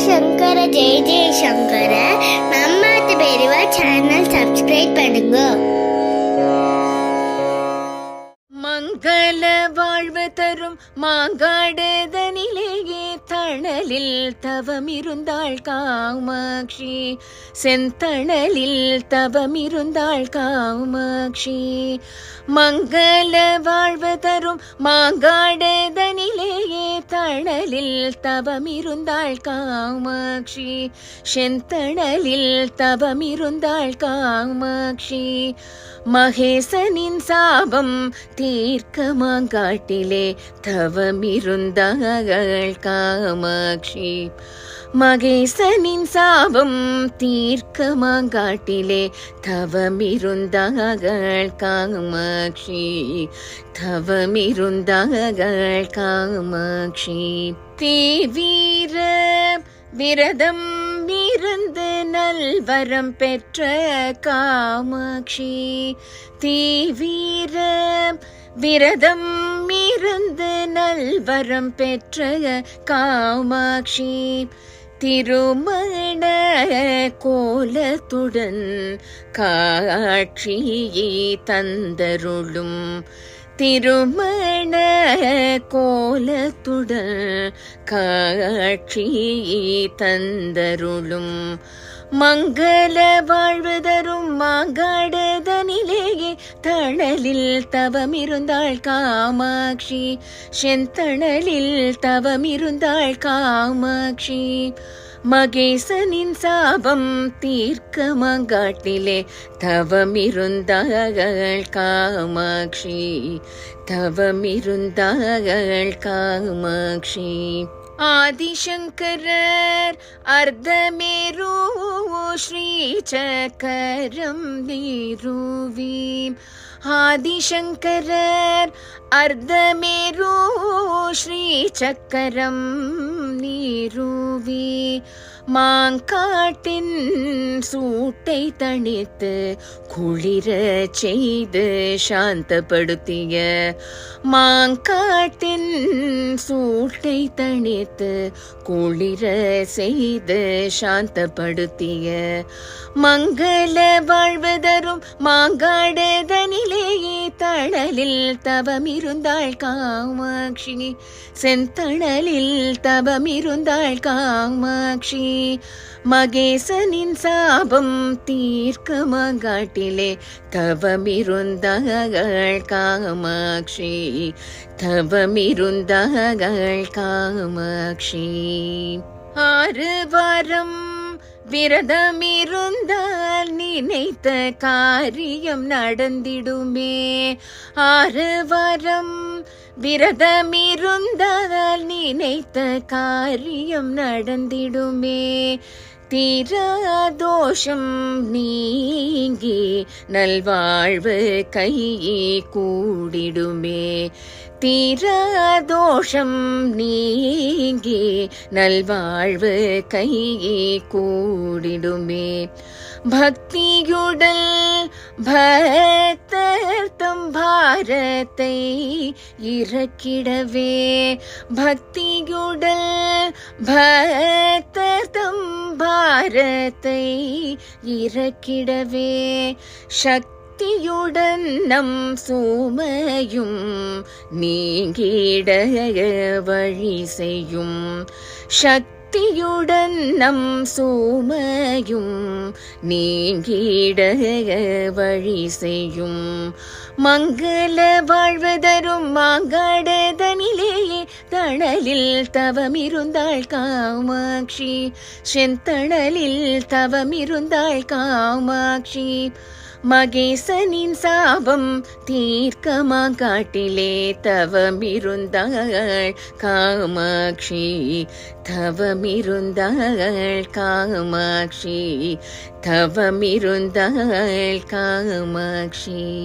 சங்கர ஜெய ஜெய சங்கர மம்மாத்து பெரியவா channel subscribe பண்ணுங்க மங்கள வாழ்வு தரும் மாங்காடுதனிலேயே செந்தணலில் தவமிருந்தாள் காமாட்சி. செந்தணலில் தவமிருந்தாள் காமாட்சி. மங்கள வாழ்வு தரும் மாங்காடுதனிலேயே தணலில் தவமிருந்தாள் காமாட்சி. செந்தணலில் தவமிருந்தாள் காமாட்சி. மகேசனின் சாபம் தீர்க்க மாங்காட்டிலே தவமிருந்தாள் காமாட்சி. மகேசனின் சாபம் தீர்க்க மாங்காட்டிலே தவமிருந்தாகள் காமாட்சி. தவமிருந்தாகள் காமாட்சி. தீவீர விரதம் இருந்து நல்வரம் பெற்ற காமாட்சி. தீவீர விரதம் பிறந்து நல்வரம் பெற்ற காமாட்சி திருமண கோலத்துடன் காட்சியை தந்தருளும். திருமண கோலத்துடன் காட்சியை தந்தருளும். மங்கள வாழ்வு தரும் மாங்காடுதனிலே மாங்காடுதனிலேயே தணலில் தவமிருந்தாள் காமாட்சி. செந்தணலில் தவமிருந்தாள் காமாட்சி. மகேசனின் சாபம் தீர்க்க மாங்காட்டிலே தவமிருந்தாள் காமாட்சி. தவமிருந்தாள் காமாட்சி. आदिशङ्करर् अर्धमेरु श्रीचकरं निरुं आदिशङ्करर् अर्धमेरु श्रीचकरम् நீரூவி மாங்காட்டின் சூட்டை தணித்து குளிர செய்து சாந்தப்படுத்திய மாங்காட்டின் சூட்டை தணித்து குளிர செய்து சாந்தப்படுத்திய மங்கள வாழ்வு தரும் மாங்காடுதனிலேயே தணலில் தவமிருந்தாள் காமாட்சி. செந்தணலில் இருந்தாள் காமாட்சி. மகேசனின் சாபம் தீர்க்க மங்காட்டிலே தவமிருந்தாள் காமாட்சி. தவமிருந்தாள் காமாட்சி. ஆறு வாரம் விரதமிருந்தால் நினைத்த காரியம் நடந்திடுமே. ஆறு வாரம் விரதமிருந்தால் நினைத்த காரியம் நடந்திடுமே. தீராதோஷம் நீங்கி நல்வாழ்வு கையே கூடிடுமே. தீராதோஷம் நீங்கி நல்வாழ்வு கையே கூடிடுமே. பக்தியுடல் பக்தர்த்தம் பாரத்தை இறக்கிடவே. பக்தியுடல் பக்தர்த்தம் பாரத்தை இறக்கிடவே. சக்தி பக்தியுடன் நம் சுமையும் நீங்கிட வழி செய்யும். சக்தியுடன் நம் சுமையும் நீங்கிட வழி செய்யும். மங்கள வாழ்வதரும் தரும் தணலில் தவமிருந்தாள் காமாட்சி. செந்தணலில் தவமிருந்தாள் காமாட்சி. மகேசனின் சாபம் தீர்க்க மாங்காட்டிலே தவமிருந்தாள் காமாட்சி. தவமிருந்தாள் காமாட்சி. தவமிருந்தாள் காமாட்சி.